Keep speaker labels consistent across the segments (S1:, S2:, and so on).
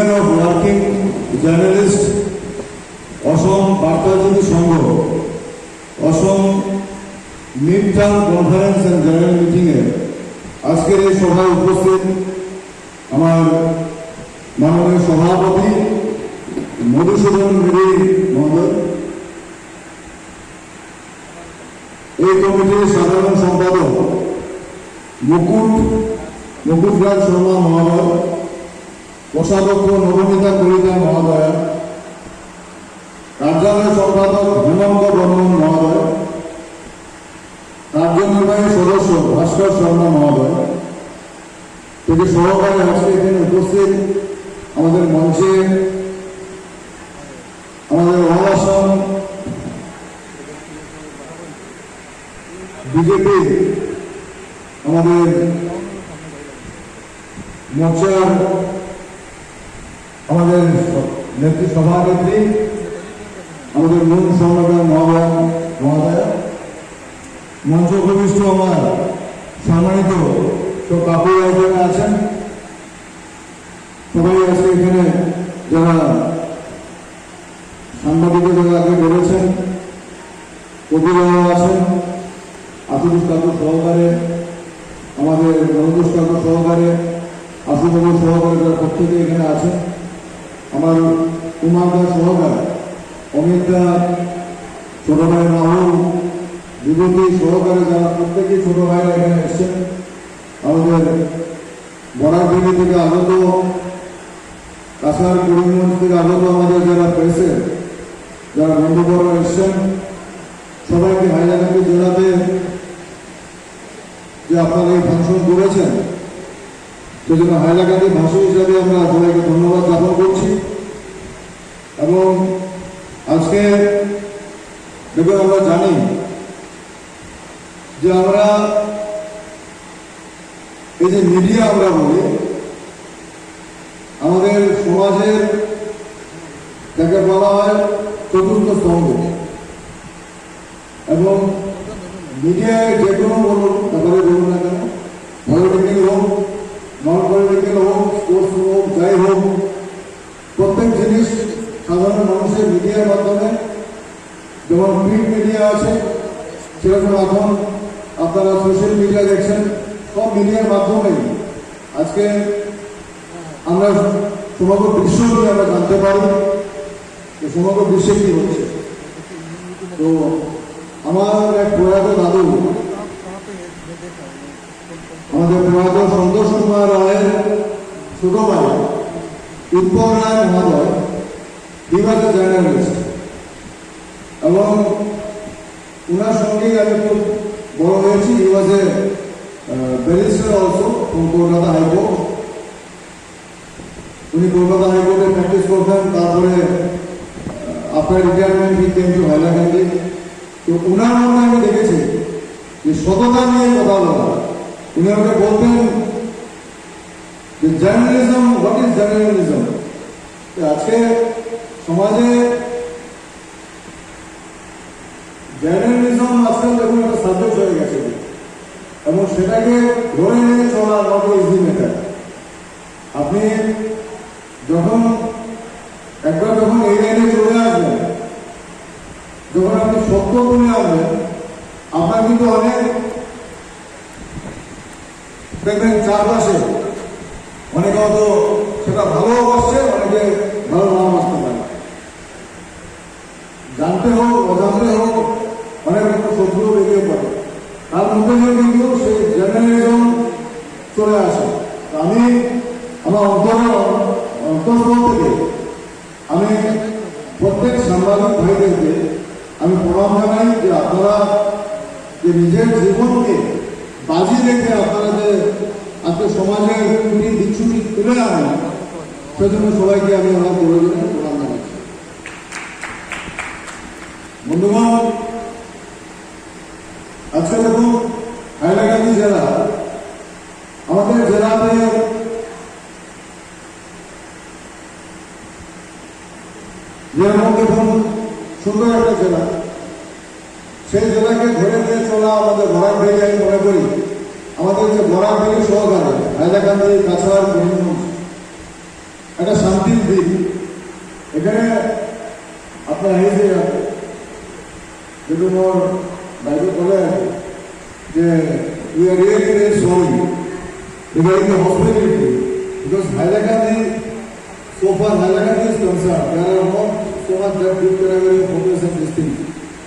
S1: Union of working journalist Asom বার্তাজীবী Sangha Asom mid term conference and general মিটিংয়ে আজকের এই সভায় উপস্থিত আমার মাননীয় সভাপতি মধুসূদন গিরি মহোদয়, এই কমিটির সাধারণ সম্পাদক মুকুট, মুকুটরাজ শর্মা মহোদয় কোষাধ্যক্ষ নবনীতা কলিতা মহোদয়, কার্যালয় সম্পাদক হেমন্ত বর্মন মহোদয়, কার্যনির্বাহী সদস্য ভাস্কর শর্মা মহোদয়। থেকে সহকারে আজকে এখানে উপস্থিত আমাদের মঞ্চে, আমাদের অল বিজেপি, আমাদের মোর্চার আমাদের নেত্রী সভানেত্রী আমাদের মূল সংগঠন মহোদয় মহোদয় মঞ্চ আমার সম্মানিত তো কাকুরা এখানে আছেন। সবাই আছে এখানে যারা সাংবাদিকের যারা আগে বলেছেন কবিরাও আছেন, আশুতোষ কাকুর সহকারে, আমাদের মনোজ কাকুর সহকারে আশুবাবুর সহকারে যারা প্রত্যেকে এখানে আছেন, আমার কুমার দাস সহকারে, অমিত দা, ছোট ভাই রাহুল, বিভূতি সহকারে যারা প্রত্যেকেই ছোট ভাইরা এখানে এসছেন, আমাদের বরাকভূমি থেকে আগত, কাছাড় করিমগঞ্জ থেকে আগত আমাদের যারা প্রেসের যারা বন্ধুবর্গ এসছেন, সবাইকে হাইলাকান্দি জেলাতে যে আপনারা এই ফাংশন করেছেন সেজন্য হাইলাকান্দি ভাষা হিসাবে আমরা সবাইকে ধন্যবাদ জ্ঞাপন করছি। এবং আজকে দেখুন, আমরা জানি যে আমরা এই যে মিডিয়া আমরা বলি, আমাদের সমাজের যাকে বলা হয় চতুর্থ স্তম্ভ। এবং মিডিয়ায় যে কোনো বলুন, ব্যাপারে সেরকম এখন আপনারা সোশ্যাল মিডিয়া দেখছেন, সব মিডিয়ার মাধ্যমেই। আজকে আমরা সমগ্র বিশ্ব নিয়ে আমরা জানতে পারি যে সমগ্র বিশ্বে কি হচ্ছে? তো আমার এক প্রয়াত দাদু, আমাদের প্রয়াত সন্তোষ কুমার রায়ের ছোট ভাই, উৎপল রায় মহোদয় বিভাগে জার্নালিস্ট এবং ওনার সঙ্গেই আমি খুব বড় হয়েছি। I was a barrister also from Kolkata high court উনি কলকাতা হাইকোর্টে প্র্যাকটিস করতেন। তারপরে after retirement he came to Hailakandi তো ওনার মধ্যে আমি দেখেছি যে সততা নিয়ে কথা বলা। উনি আমাকে বলতেন যে জার্নালিজম হোয়াট ইজ জার্নালিজম আজকে সমাজে জার্নালিজম আজকাল দেখুন একটা সাবজেক্ট হয়ে গেছে, এবং সেটাকে ধরে নিয়ে চলা নট ইজি ম্যাটার আপনি যখন, একবার যখন এই লাইনে চলে আসবেন, যখন আপনি সত্য তুলে আসবেন, আপনার কিন্তু অনেক দেখবেন চারপাশে অনেকে হয়তো সেটা ভালো বসছে অনেকে ভালো নাম আসতে পারে জানতে হোক অজানতে হোক অনেক রকম শত্রু বেরিয়ে পড়ে তার মধ্যে কিন্তু সেই জার্নালিজম চলে আসে আমি আমার অন্তর অন্তঃস্থল থেকে আমি প্রত্যেক সাংবাদিক ভাইদেরকে আমি প্রণাম জানাই যে আপনারা যে নিজের জীবনকে বাজি রেখে আপনারা যে আজকে সমাজের ত্রুটি বিচ্ছুটি তুলে আনেন সেজন্য সবাইকে আমি আমার প্রয়োজনে প্রণাম জানাচ্ছি বন্ধুগণ আজকে দেখুন হাইলাকান্দি জেলা আমাদের জেলাতে যেরকম দেখুন সুন্দর একটা জেলা। সেই জেলাকে ধরে নিয়ে চলা আমাদের বরাক ভেলি আমি মনে করি। আমাদের যে বরাক ভেলি সহকারে হাইলাকান্দি কাছাড় করিমগঞ্জ একটা শান্তির দিক এখানে আপনার হেসে যাবে যেহেতু মোর বাইরে বলে আছে যে we are really very sorry regarding the hospitality, because Hailakandi so far Hailakandi is much that of hotels and these things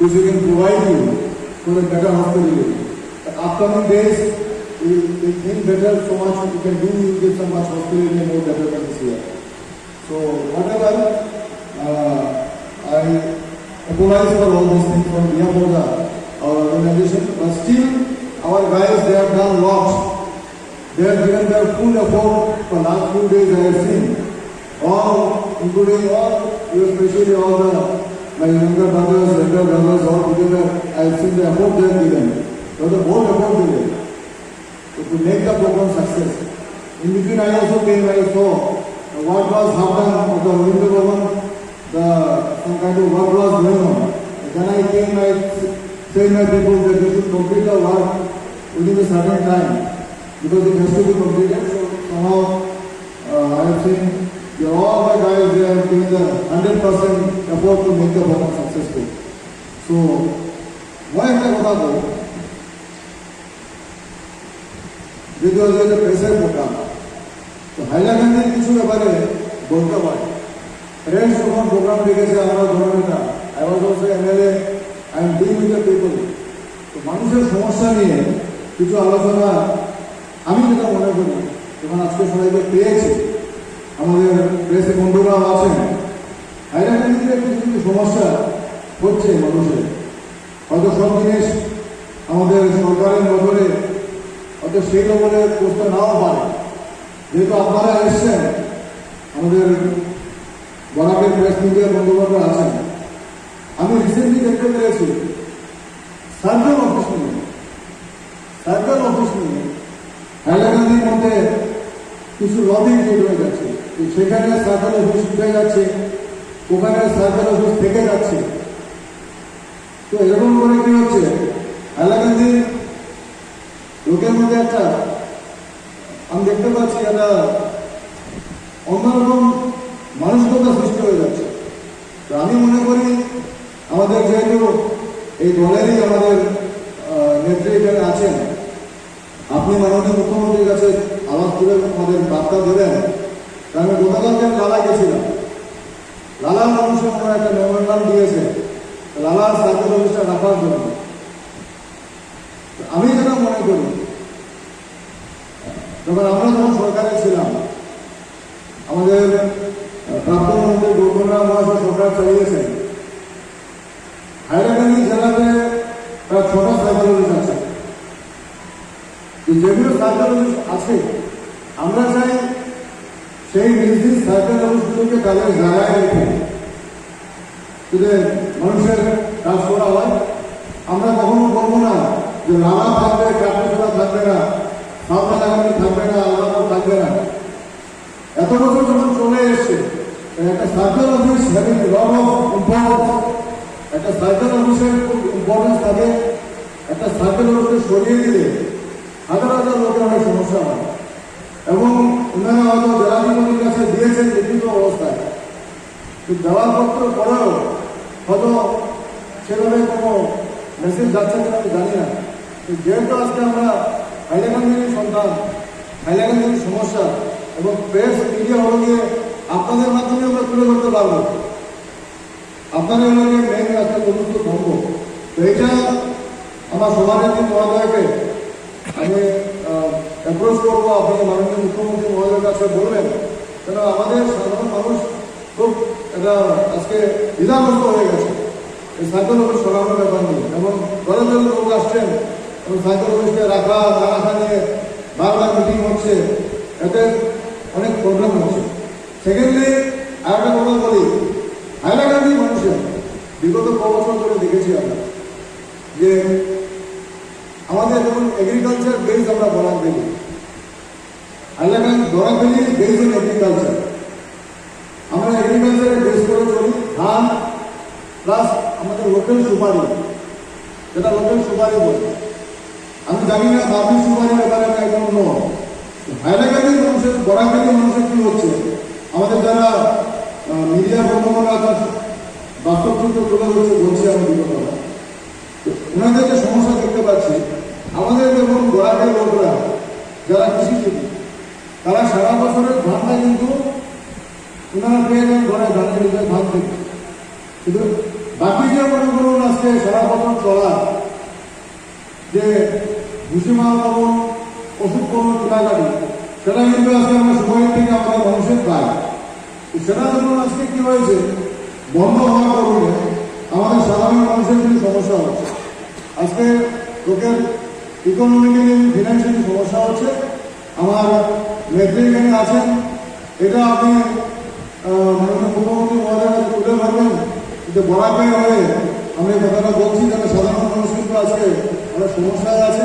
S1: which we can provide you for a better hospitality. The upcoming days we, we think better so much we can do you get some much hospitality and more better than this year. So whatever uh, I apologize for all these things from behalf of our organization, but still our guys they have done lot. They have given their full effort for last few days I have seen. All, including all, especially all the my younger brothers, elder brothers, all together, I have the effort they have given. So the whole effort they gave to make the program success. In between I also came, I saw what was happened of the Ravindra Bhavan, the some kind of work was going on. Then I came, I say my people that they should complete the work within a certain time because it has to be completed. So somehow uh, I have seen all the guys they have given the hundred percent effort to make the program successful. So, why একটা কথা বলব যেহেতু আজকে একটা প্রেসের programme তো হাইলাকান্দির কিছু ব্যাপারে বলতে পারি ফ্রেন্ডস যখন প্রোগ্রাম রেখেছে আমরা জননেতা I was also MLA I am dealing with the people তো মানুষের সমস্যা নিয়ে কিছু আলোচনা আমি যেটা মনে করি যখন আজকে সবাইকে পেয়েছি আমাদের প্রেসে বন্ধুরাও আছেন। হাইলাকান্দিতে কিছু কিছু সমস্যা হচ্ছে মানুষের। হয়তো সব জিনিস আমাদের সরকারের নজরে, হয়তো সেই লেভেলে করতে নাও পারে। যেহেতু আপনারা এসছেন, আমাদের বরাকের প্রেস মিডিয়ার বন্ধুবান্ধব আছেন। আমি রিসেন্টলি দেখতে পেরেছি সার্কেল অফিস নিয়ে। সার্কেল অফিস নিয়ে হাইলাকান্দির মধ্যে কিছু লবিং তৈরি হয়ে যাচ্ছে সেখানে সার্কেল অফিস উঠে যাচ্ছে, ওখানে সার্কেল অফিস থেকে যাচ্ছে। তো এরকম করে কি হচ্ছে? হাইলাকান্দির লোকের মধ্যে একটা, আমি দেখতে পাচ্ছি একটা অন্যরকম মানসিকতা সৃষ্টি হয়ে যাচ্ছে। তো আমি মনে করি আমাদের যেহেতু এই দলেরই আমাদের নেত্রী এখানে আছেন, আপনি মাননীয় মুখ্যমন্ত্রীর কাছে আওয়াজ তুলে আমাদের বার্তা দেবেন। আমি গতকালকে আমি লালা গেছিলাম লালার মানুষের মনে একটা মেমোরেন্ডাম দিয়েছে। লালার সার্কেল অফিসটা রাখার জন্য। আমি যেটা মনে করি, যখন আমরা যখন সরকারে ছিলাম, আমাদের প্রাক্তন মন্ত্রী গৌতমরাম মহাশয় সরকার চালিয়েছেন হাইলাকান্দি জেলাতে প্রায় ছটা সাইকেল অফিস আছে। যেগুলো সাইকেল অফিস আছে, আমরা চাই সেই নির্দিষ্ট সাইকেল অফিসগুলোকে তাদের জায়গায় রেখে যদি মানুষের কাজ করা হয়, আমরা কখনো বলব না যে লালা থাকবে কাঠুসলা থাকবে না সামনে লাগানো থাকবে না, আলাদা থাকবে না। এত বছর যখন চলে এসছে, একটা circle office having lot of importance একটা সার্কেল অফিসের ইম্পর্টেন্স থাকে একটা সার্কেল অফিসে সরিয়ে দিলে। হাজার হাজার লোকের অনেক সমস্যা হয়। এবং ওনারা হয়তো কাছে দিয়েছেন লিখিত অবস্থায়। তো দেওয়ার পত্র হয়তো সেভাবে কোনো মেসেজ যাচ্ছে কিনা আমি জানি না। যেহেতু আজকে আমরা হাইলাকান্দির সন্তান, হাইলাকান্দির সমস্যা এবং প্রেস মিডিয়া হলো গিয়ে আপনাদের মাধ্যমে আমরা তুলে ধরতে পারব। আপনাদের হলো গিয়ে মেন চতুর্থ ধর্ম তো এটা আমার সভানেত্রী মহোদয়কে আমি অ্যাপ্রোচ করব। আপনি মাননীয় মুখ্যমন্ত্রী মহোদয়ের কাছে বলবেন। কেন আমাদের সাধারণ মানুষ খুব এটা আজকে দ্বিধাগ্রস্ত হয়ে গেছে। এই সাইকেল অফিস সরানোর ব্যাপার নিয়ে। এবং দলে দলে লোক আসছেন, এবং সাইকেল অফিসকে রাখা, না রাখা নিয়ে বারবার মিটিং হচ্ছে, এতে অনেক প্রবলেম হচ্ছে। সেকেন্ডলি আর একটা কথা বলি, হাইলাকান্দি মানুষের, বিগত ক বছর ধরে দেখেছি আমরা, যে আমাদের যেমন এগ্রিকালচার বেস আমরা বরাক দেখি বরাক ভ্যালি বেস এগ্রিকালচার আমরা এগ্রিকালচারে বেস করে চলি। ধান প্লাস আমাদের লোকাল সুপারি। যেটা লোকাল সুপারি বলে। আমি জানি না বাবু সুপারি ব্যাপারে আমি একদম নয় হাইলাকান্দির মানুষের বরাকান্দির মানুষের কি হচ্ছে? আমাদের যারা মিডিয়া বন্ধুরা আছেন বাস্তব চিত্র তুলে ধরছে বলছি আমি বিগত ওনাদের যে সমস্যা দেখতে পাচ্ছি, আমাদের দেখুন গোড়াটের লোকরা তারা সারা বছরের ধানটা কিন্তু ওনারা পেয়ে যান ঘরে ধানের নিজের ধান থেকে কিন্তু বাকি যে মনে করুন আজকে সারা বছর চলা, যে ভুসিমাল পাবন ওষুধ পাবন কেনাকাটি, সেটা কিন্তু আজকে আমরা সময়ের থেকে আমাদের মানুষের পাই। সেটা যখন আজকে কি হয়েছে? বন্ধ হওয়ার কারণে আমাদের সাধারণ মানুষের কিন্তু সমস্যা হচ্ছে। আজকে লোকের ইকোনমিক্যালি ফিনান্সিয়ালি সমস্যা হচ্ছে। আমার নেত্রী এখানে আছেন। এটা আপনি মাননীয় মুখ্যমন্ত্রী মহোদয়ের কাছে তুলে ধরবেন যে বরাকের হয়ে আমি কথাটা বলছি যাতে সাধারণ মানুষ কিন্তু আজকে অনেক সমস্যায় আছে।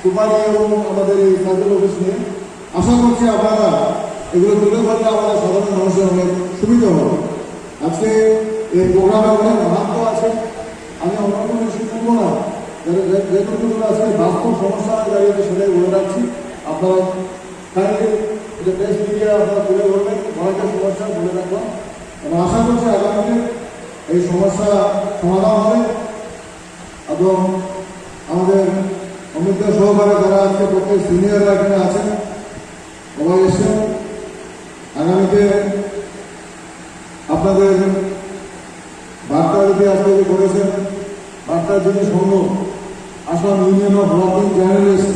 S1: সুপারি এবং আমাদের এই সার্কেল অফিস নিয়ে আশা করছি আপনারা এগুলো তুলে ধরলে আমাদের সাধারণ মানুষের অনেক সুবিধা হবে। আজকে এই প্রোগ্রামে অনেক মাহাত্ম আছে। আমি অন্য কোনো কিছু করব না। যেটুকু আজকে বাস্তব সমস্যা দাঁড়িয়েছে সেটাই বলে রাখছি। আপনারা বলে এবং আশা করছি এই সমস্যা হবে। এবং আমাদের আজকে প্রত্যেক সিনিয়ররা এখানে আছেন এসছেন। আপনাদের করেছেন Assam union of working journalist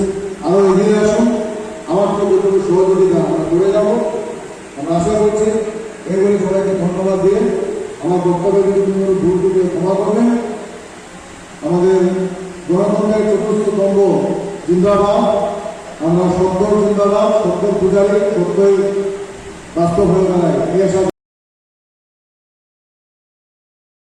S1: আরও এগিয়ে আসুন। সহযোগিতা যাব। করে আমরা আশা করছি এই সবাইকে ধন্যবাদ দিয়ে আমার বক্তব্য যদি কোনো ভুল থেকে ক্ষমা করবেন আমাদের গণতন্ত্রের চতুর্থ স্তম্ভ জিন্দাবাদ। আমরা সত্য জিন্দাবাদ সত্য পূজারী সত্যই বাস্তব হয়ে দাঁড়ায় এই